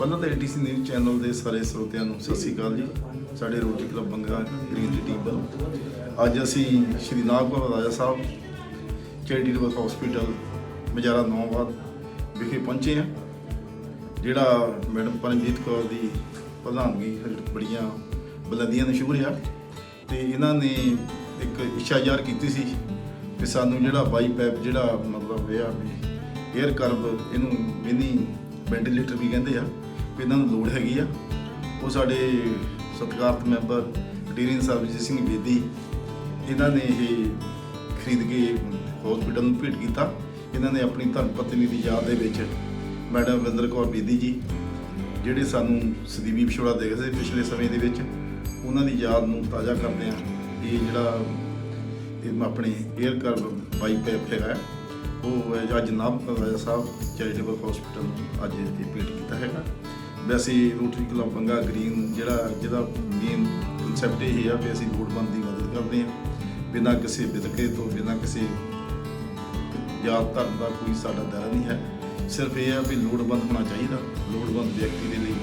ਪਹਿਲਾਂ ਤਾਂ ATC news channel ਦੇ ਸਾਰੇ ਸਰੋਤਿਆਂ ਨੂੰ ਸਤਿ ਸ਼੍ਰੀ ਅਕਾਲ ਜੀ। ਸਾਡੇ ਰੋਟਰੀ ਕਲੱਬ ਬੰਗਾ ਗ੍ਰੀਨ ਦੀ ਟੀਮ ਵੱਲੋਂ। ਅੱਜ ਅਸੀਂ ਸ਼੍ਰੀ ਨਾਗਪੁਰ ਰਾਜਾ ਸਾਹਿਬ ਚੈਰੀਟੇਬਲ ਹਸਪੀਟਲ ਮਜਾਰਾ ਨੌਵਾਦ ਵਿਖੇ ਪਹੁੰਚੇ ਹਾਂ, ਜਿਹੜਾ ਮੈਡਮ ਪਰਮਜੀਤ ਕੌਰ ਦੀ ਪ੍ਰਧਾਨਗੀ ਹੇਠ ਬੜੀਆਂ ਬੁਲੰਦੀਆਂ ਨਸ਼ੂਰ ਰਿਹਾ ਤੇ ਇਹਨਾਂ ਨੇ ਇੱਕ ਇੱਛਾ ਜ਼ਾਹਰ ਕੀਤੀ ਸੀ ਕਿ ਸਾਨੂੰ ਜਿਹੜਾ ਬਾਈਪੈਪ ਜਿਹੜਾ ਮਤਲਬ ਇਹ ਆ ਵੀ 에ਅਰ ਕਰਵ ਇਹਨੂੰ ਮਿਨੀ ਵੈਂਟੀਲੇਟਰ ਵੀ ਕਹਿੰਦੇ ਆ ਵੀ ਇਹਨਾਂ ਨੂੰ ਲੋੜ ਹੈਗੀ ਆ। ਉਹ ਸਾਡੇ ਸਤਿਕਾਰਤ ਮੈਂਬਰ ਡੀਰਿੰਗ ਸਰਬਜੀਤ ਸਿੰਘ ਬੇਦੀ, ਇਹਨਾਂ ਨੇ ਇਹ ਖਰੀਦ ਕੇ ਹਸਪੀਟਲ ਨੂੰ ਭੇਟ ਕੀਤਾ। ਇਹਨਾਂ ਨੇ ਆਪਣੀ ਧਰਮ ਪਤਨੀ ਦੀ ਯਾਦ ਦੇ ਵਿੱਚ ਮੈਡਮ ਵਿੰਦਰ ਕੌਰ ਬੇਦੀ ਜੀ, ਜਿਹੜੇ ਸਾਨੂੰ ਸਦੀਵੀ ਵਿਛੋੜਾ ਦੇ ਗਏ ਸੀ ਪਿਛਲੇ ਸਮੇਂ ਦੇ ਵਿੱਚ, ਉਹਨਾਂ ਦੀ ਯਾਦ ਨੂੰ ਤਾਜ਼ਾ ਕਰਦੇ ਆ ਇਹ ਜਿਹੜਾ ਇਹ ਆਪਣੇ 에ਅਰ ਕਰ ਬਾਈ ਪੈਪ ਹੈਗਾ ਉਹ ਹੈ ਅੱਜ ਨਾਮ ਰਾਜਾ ਸਾਹਿਬ ਚੈਰੀਟੇਬਲ ਹਸਪੀਟਲ ਅੱਜ ਇਹ ਭੇਟ ਕੀਤਾ ਹੈਗਾ। ਵੈਸੇ ਰੋਟਰੀ ਕਲੱਬ ਬੰਗਾ ਗ੍ਰੀਨ ਜਿਹੜਾ, ਜਿਹਦਾ ਮੇਨ ਕਨਸੈਪਟ ਇਹ ਆ ਵੀ ਅਸੀਂ ਲੋੜਵੰਦ ਦੀ ਮਦਦ ਕਰਦੇ ਹਾਂ। ਬਿਨਾਂ ਕਿਸੇ ਵਿਦਕੇ ਤੋਂ, ਬਿਨਾਂ ਕਿਸੇ ਜਾਤ ਧਰਮ ਦਾ ਕੋਈ ਸਾਡਾ ਦਾਇਰਾ ਨਹੀਂ ਹੈ। ਸਿਰਫ ਇਹ ਆ ਵੀ ਲੋੜਵੰਦ ਹੋਣਾ ਚਾਹੀਦਾ। ਲੋੜਵੰਦ ਵਿਅਕਤੀ ਦੇ ਲਈ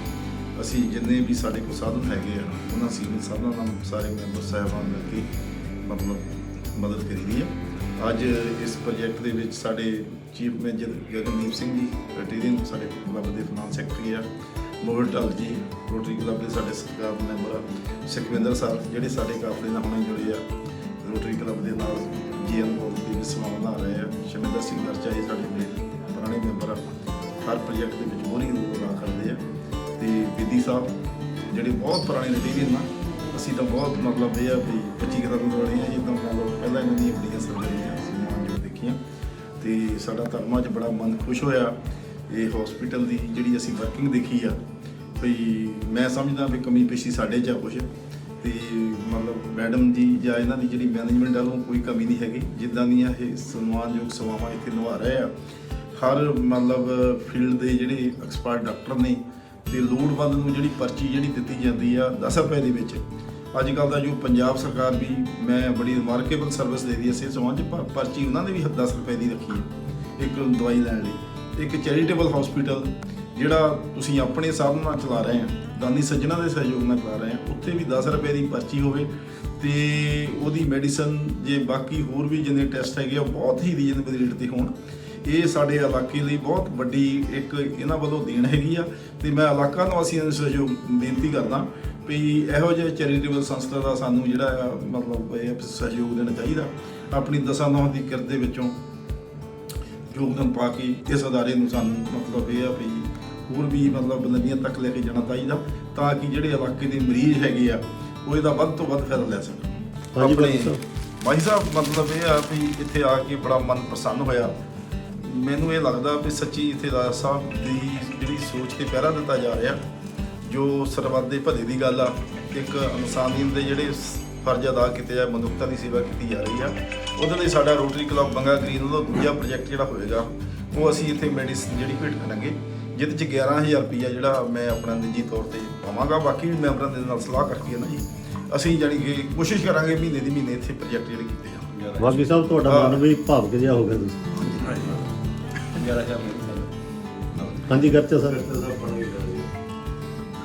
ਅਸੀਂ ਜਿੰਨੇ ਵੀ ਸਾਡੇ ਕੋਲ ਸਾਧਨ ਹੈਗੇ ਆ, ਉਹਨਾਂ ਸੀਨੀਅਰ ਸਾਧਨਾਂ ਨਾਲ ਸਾਰੇ ਮੈਂਬਰ ਸਾਹਿਬਾਨ ਮਿਲ ਕੇ ਮਤਲਬ ਮਦਦ ਕਰੀਦੀ ਹੈ ਅੱਜ ਇਸ ਪ੍ਰੋਜੈਕਟ ਦੇ ਵਿੱਚ ਸਾਡੇ ਚੀਫ ਮੈਨੇਜਰ ਗਗਨਦੀਪ ਸਿੰਘ ਜੀ ਰਟੀਰੀਅਨ ਸਾਡੇ ਕਲੱਬ ਦੇ ਫਾਈਨਾਂਸ ਸੈਕਟਰੀ ਆ। ਮੋਹਨ ਢੱਲ ਜੀ ਰੋਟਰੀ ਕਲੱਬ ਦੇ ਸਾਡੇ ਸਰਕਾਰ ਮੈਂਬਰ ਆ। ਸੁਖਵਿੰਦਰ ਸਰ, ਜਿਹੜੇ ਸਾਡੇ ਕਾਫਲੇ ਨਾਲ ਹੁਣੇ ਜੁੜੇ ਆ ਰੋਟਰੀ ਕਲੱਬ ਦੇ ਨਾਲ ਜੀਐਮ ਬੋਲ ਦੀ ਸੇਵਾਵਾਂ ਨਿਭਾ ਰਹੇ ਆ। ਸ਼ਮਿੰਦਰ ਸਿੰਘ ਵਰਚਾ ਜੀ ਸਾਡੇ ਮੇਰੇ ਪੁਰਾਣੇ ਮੈਂਬਰ ਆ। ਹਰ ਪ੍ਰੋਜੈਕਟ ਦੇ ਵਿੱਚ ਮੋਹਰੀ ਰੂਪ ਅਦਾ ਕਰਦੇ ਆ। ਤੇ ਵਿਧੀ ਸਾਹਿਬ, ਜਿਹੜੇ ਬਹੁਤ ਪੁਰਾਣੇ ਰਟੀਰੀਅਨ ਆ, ਅਸੀਂ ਤਾਂ ਬਹੁਤ ਮਤਲਬ ਇਹ ਆ ਵੀ 25 ਕਦਮ ਵਾਲੇ ਆ ਜਿੱਦਾਂ ਮਤਲਬ ਪਹਿਲਾਂ ਇਹਨਾਂ ਦੀਆਂ ਬੜੀਆਂ ਸਰਗਰਮੀਆਂ ਅਸੀਂ ਜੋ ਦੇਖੀਆਂ। ਤੇ ਸਾਡਾ ਧਰਮਾਂ 'ਚ ਬੜਾ ਮਨ ਖੁਸ਼ ਹੋਇਆ। ਇਹ ਹਸਪੀਟਲ ਦੀ ਜਿਹੜੀ ਅਸੀਂ ਵਰਕਿੰਗ ਦੇਖੀ ਆ ਵੀ ਮੈਂ ਸਮਝਦਾ ਵੀ ਕਮੀ ਪੇਸ਼ੀ ਸਾਡੇ 'ਚ ਆ ਕੁਛ, ਤੇ ਮਤਲਬ ਮੈਡਮ ਜੀ ਜਾਂ ਇਹਨਾਂ ਦੀ ਜਿਹੜੀ ਮੈਨੇਜਮੈਂਟ ਵੱਲੋਂ ਕੋਈ ਕਮੀ ਨਹੀਂ ਹੈਗੀ। ਜਿੱਦਾਂ ਦੀਆਂ ਇਹ ਸਨਮਾਨਯੋਗ ਸੇਵਾਵਾਂ ਇੱਥੇ ਨਿਭਾ ਰਹੇ ਆ। ਹਰ ਮਤਲਬ ਫੀਲਡ ਦੇ ਜਿਹੜੇ ਐਕਸਪਰਟ ਡਾਕਟਰ ਨੇ, ਤੇ ਲੋੜਵੰਦ ਨੂੰ ਜਿਹੜੀ ਪਰਚੀ ਜਿਹੜੀ ਦਿੱਤੀ ਜਾਂਦੀ ਆ 10 ਰੁਪਏ ਦੇ ਵਿੱਚ। ਅੱਜ ਕੱਲ ਦਾ ਜੋ ਪੰਜਾਬ ਸਰਕਾਰ ਵੀ ਮੈਂ ਬੜੀ ਰਿਮਾਰਕੇਬਲ ਸਰਵਿਸ ਦੇ ਰਹੀ ਹੈ ਸਿਹਤ ਸੰਬੰਧ 'ਚ ਪਰਚੀ ਉਹਨਾਂ ਨੇ ਵੀ 10 ਰੁਪਏ ਦੀ ਰੱਖੀ ਹੈ ਇੱਕ ਦਵਾਈ ਲੈਣ ਲਈ। ਇੱਕ ਚੈਰੀਟੇਬਲ ਹਸਪੀਟਲ, ਜਿਹੜਾ ਤੁਸੀਂ ਆਪਣੇ ਸਾਧਨ ਨਾਲ ਚਲਾ ਰਹੇ ਆ ਦਾਨੀ ਸੱਜਣਾ ਦੇ ਸਹਿਯੋਗ ਨਾਲ ਚਲਾ ਰਹੇ ਆ ਉੱਥੇ ਵੀ 10 ਰੁਪਏ ਦੀ ਪਰਚੀ ਹੋਵੇ ਤੇ ਉਹਦੀ ਮੈਡੀਸਨ ਜੇ ਬਾਕੀ ਹੋਰ ਵੀ ਜਿੰਨੇ ਟੈਸਟ ਹੈਗੇ ਆ, ਉਹ ਬਹੁਤ ਹੀ ਰੀਜਨੇਬਲ ਰੇਟ ਤੇ ਹੋਣ। ਇਹ ਸਾਡੇ ਇਲਾਕੇ ਲਈ ਬਹੁਤ ਵੱਡੀ ਇੱਕ ਇਹਨਾਂ ਵੱਲੋਂ ਦੇਣ ਹੈਗੀ ਆ ਤੇ ਮੈਂ ਇਲਾਕਾ ਨਿਵਾਸੀਆਂ ਨੂੰ ਸਹਿਯੋਗ, ਬੇਨਤੀ ਕਰਦਾ ਵੀ ਇਹੋ ਜਿਹੇ ਚੈਰੀਟੇਬਲ ਸੰਸਥਾ ਦਾ ਸਾਨੂੰ ਜਿਹੜਾ ਆ, ਮਤਲਬ ਇਹ ਸਹਿਯੋਗ ਦੇਣਾ ਚਾਹੀਦਾ। ਆਪਣੀ ਦਸਾਂ ਨੌਂ ਦੀ ਕਿਰਤ ਦੇ ਵਿੱਚੋਂ ਯੋਗਦਾਨ ਪਾ ਕੇ ਇਸ ਅਦਾਰੇ ਨੂੰ ਸਾਨੂੰ ਮਤਲਬ ਇਹ ਆ ਵੀ ਹੋਰ ਵੀ ਮਤਲਬ ਬੁਲੰਦੀਆਂ ਤੱਕ ਲੈ ਕੇ ਜਾਣਾ ਚਾਹੀਦਾ ਤਾਂ ਕਿ ਜਿਹੜੇ ਇਲਾਕੇ ਦੇ ਮਰੀਜ਼ ਹੈਗੇ ਆ ਉਹ ਇਹਦਾ ਵੱਧ ਤੋਂ ਵੱਧ ਫਾਇਦਾ ਲੈ ਸਕਣ ਆਪਣੇ। ਭਾਈ ਸਾਹਿਬ ਮਤਲਬ ਇਹ ਆ ਵੀ ਇੱਥੇ ਆ ਕੇ ਬੜਾ ਮਨ ਪ੍ਰਸੰਨ ਹੋਇਆ ਮੈਨੂੰ ਇਹ ਲੱਗਦਾ ਵੀ ਸੱਚੀ ਇੱਥੇ ਰਾਜਾ ਸਾਹਿਬ ਦੀ ਜਿਹੜੀ ਸੋਚ ਤੇ ਪਹਿਰਾ ਦਿੱਤਾ ਜਾ ਰਿਹਾ ਜੋ ਸਰਬੱਤ ਦੇ ਭਲੇ ਦੀ ਗੱਲ ਆ ਇੱਕ ਇਨਸਾਨੀਅਤ ਦੇ ਜਿਹੜੇ ਫਰਜ਼ ਅਦਾ ਕੀਤੇ ਆ ਮਨੁੱਖਤਾ ਦੀ ਸੇਵਾ ਕੀਤੀ ਜਾ ਰਹੀ ਆ ਉਹਦੇ ਲਈ ਸਾਡਾ ਰੋਟਰੀ ਕਲੱਬ ਬੰਗਾ ਗ੍ਰੀਨ ਉਹਦਾ ਦੂਜਾ ਪ੍ਰੋਜੈਕਟ ਜਿਹੜਾ ਹੋਏਗਾ ਉਹ ਅਸੀਂ ਇੱਥੇ ਮੈਡੀਸਨ ਜਿਹੜੀ ਭੇਟ ਕਰਾਂਗੇ ਜਿਹਦੇ ਚ 11000 ਰੁਪਈਆ ਜਿਹੜਾ ਮੈਂ ਆਪਣਾ ਨਿੱਜੀ ਤੌਰ ਤੇ ਪਾਵਾਂਗਾ ਬਾਕੀ ਵੀ ਮੈਂਬਰਾਂ ਦੇ ਨਾਲ ਸਲਾਹ ਕਰਕੇ ਨਾ ਜੀ ਅਸੀਂ ਜਾਣੀ ਕਿ ਕੋਸ਼ਿਸ਼ ਕਰਾਂਗੇ ਮਹੀਨੇ ਦੀ ਮਹੀਨੇ ਇੱਥੇ ਪ੍ਰੋਜੈਕਟ ਜਿਹੜੇ ਕੀਤੇ ਜਾਣ। ਬਾਗੀ ਸਾਹਿਬ ਤੁਹਾਡਾ। ਮਨ ਵੀ ਭਾਵਕ ਜਿਹਾ ਹੋ ਗਿਆ ਤੁਸੀਂ। ਗਿਆਰਾਂ ਹਜ਼ਾਰ ਹਾਂਜੀ ਗਰਚਾ ਸਰ।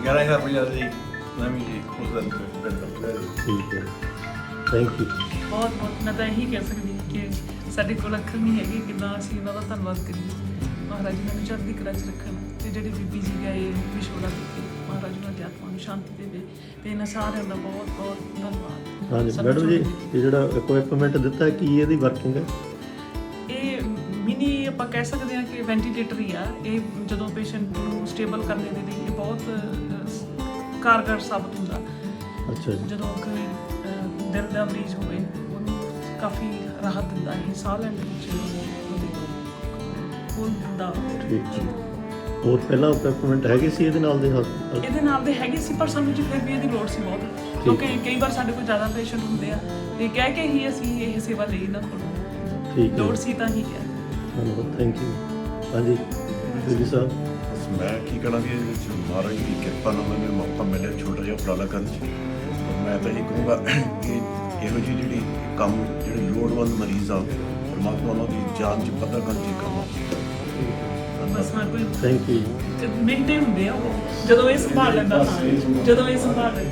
11000 ਰੁਪਏ ਦੀ ਨਵੀਂ ਜੀ ਉਸ ਦਾ ਬਿਲਕੁਲ ਠੀਕ ਹੈ। ਥੈਂਕ ਯੂ ਬਹੁਤ ਬਹੁਤ ਮੈਂ ਤਾਂ ਇਹੀ ਕਹਿ ਸਕਦੀ ਹਾਂ ਕਿ ਸਾਡੇ ਕੋਲ ਅੱਖਰ ਨਹੀਂ ਹੈਗੇ ਕਿੰਨਾ ਅਸੀਂ ਉਹਨਾਂ ਦਾ ਧੰਨਵਾਦ ਕਰੀਏ। ਮਹਾਰਾਜ ਜੀ ਨੂੰ ਚੜ੍ਹਦੀ ਕਲਾ 'ਚ ਰੱਖਣ ਤੇ ਜਿਹੜੇ ਬੀਬੀ ਜੀ ਗਏ ਵਿਸ਼ੋਲਾ ਦਿੱਤੇ ਮਹਾਰਾਜ ਉਹਨਾਂ ਦੀ ਆਤਮਾ ਨੂੰ ਸ਼ਾਂਤੀ ਦੇਵੇ ਤੇ ਇਹਨਾਂ ਸਾਰਿਆਂ ਦਾ ਬਹੁਤ ਬਹੁਤ ਧੰਨਵਾਦ। ਹਾਂਜੀ ਸਾਨੂੰ ਮੈਡਮ ਜੀ ਇਹ ਜਿਹੜਾ ਇਕਵਿਪਮੈਂਟ ਦਿੱਤਾ ਕੀ ਇਹਦੀ ਵਰਕਿੰਗ ਹੈ? ਇਹ ਮਿਨੀ ਆਪਾਂ ਕਹਿ ਸਕਦੇ ਹਾਂ ਕਿ ਵੈਂਟੀਲੇਟਰ ਹੀ ਆ। ਇਹ ਜਦੋਂ ਪੇਸ਼ੈਂਟ ਨੂੰ ਸਟੇਬਲ ਕਰਨੇ ਦੇ ਲਈ ਇਹ ਬਹੁਤ ਅਹ, ਕਾਰਗਰ ਸਾਬਤ ਹੁੰਦਾ। ਅੱਛਾ ਜੀ। ਜਦੋਂ ਕੋਈ ਦਿਲ ਦਾ ਮਰੀਜ਼ ਹੋਵੇ ਉਹਨੂੰ ਕਾਫੀ ਰਾਹਤ ਦਿੰਦਾ ਹੈ ਸਾਹ ਲੈਣ ਦੇ ਵਿੱਚ ਉਹ ਦਿੰਦਾ ਠੀਕ ਹੈ ਹੋਰ ਪਹਿਲਾਂ ਇਕਵਿਪਮੈਂਟ ਹੈਗੇ ਸੀ ਇਹਦੇ ਨਾਲ ਦੇ ਹਸਪਤਾਲ ਇਹਦੇ ਨਾਲ ਦੇ ਹੈਗੇ ਸੀ ਪਰ ਸਾਨੂੰ ਜੀ ਫਿਰ ਵੀ ਇਹਦੀ ਲੋੜ ਸੀ ਬਹੁਤ। ਕਿਉਂਕਿ ਕਈ ਵਾਰ ਸਾਡੇ ਕੋਲ ਜ਼ਿਆਦਾ ਪੇਸ਼ੈਂਟ ਹੁੰਦੇ ਆ ਤੇ ਕਹਿ ਕੇ ਹੀ ਅਸੀਂ ਇਹ ਸੇਵਾ ਲਈ ਨਾ ਕੋਲੋਂ। ਠੀਕ ਹੈ। ਲੋੜ ਸੀ ਤਾਂ ਹੀ ਕਿਹਾ ਧੰਨਵਾਦ ਥੈਂਕ ਯੂ ਹਾਂਜੀ ਜੀ ਸਾਹਿਬ ਮੈਂ ਕੀ ਕਹਣਾ ਵੀ ਮਹਾਰਾਜ ਦੀ ਕਿਰਪਾ ਨਾਲ ਮੈਨੂੰ ਮੌਕਾ ਮਿਲਿਆ ਛੋਟਾ ਜਿਹਾ ਉਪਰਾਲਾ ਕਰਨ ਚ। ਮੈਂ ਤਾਂ ਇਹ ਕਹੂੰਗਾ ਕਿ ਇਹੋ ਜਿਹੀ ਜਿਹੜੀ ਕੰਮ ਜਿਹੜੇ ਲੋੜਵੰਦ ਮਰੀਜ਼ ਆ ਪਰਮਾਤਮਾ ਉਹਨਾਂ ਦੀ ਜਾਨ ਚ ਪਤਾ ਕਰਨ ਚ ਕੰਮ ਆ ਬਸ ਮੈਂ ਕੋਈ ਥੈਂਕ ਯੂ ਮਿੰਟੇ ਹੁੰਦੇ ਆ ਉਹ। ਜਦੋਂ ਇਹ ਸੰਭਾਲ ਲੈਂਦਾ ਤਾਂ ਜਦੋਂ ਇਹ ਸੰਭਾਲ ਲੈਂਦਾ।